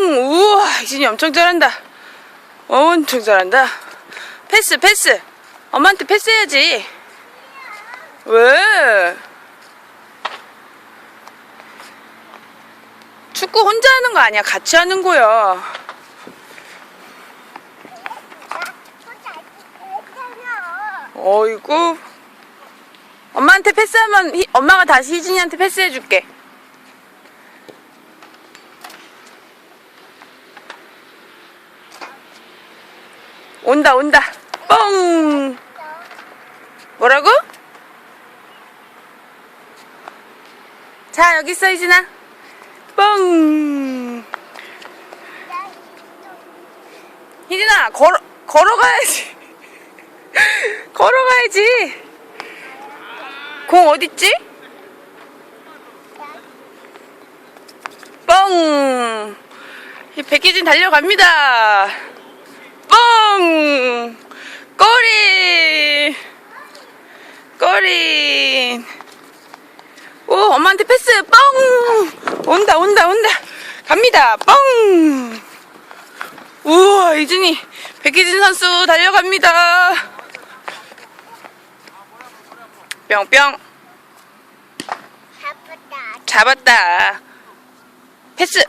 우와 이진이 엄청 잘한다. 엄청 잘한다. 패스 패스. 엄마한테 패스해야지. 왜? 축구 혼자 하는 거 아니야? 같이 하는 거야. 어이구. 엄마한테 패스하면 희- 엄마가 다시 희진이한테 패스해줄게 온다 온다. 뻥 뭐라고? 자 여기 있어 희진아. 뻥 희진아 걸어 걸어가야지. 걸어가야지. 공 어딨지? 뻥이 백희진 달려갑니다 뻥! 꼬리! 꼬리! 오, 엄마한테 패스! 뻥! 온다, 온다, 온다! 갑니다! 뻥! 우와, 이준이, 백희진 선수 달려갑니다! 뿅뿅! 잡았다! 패스!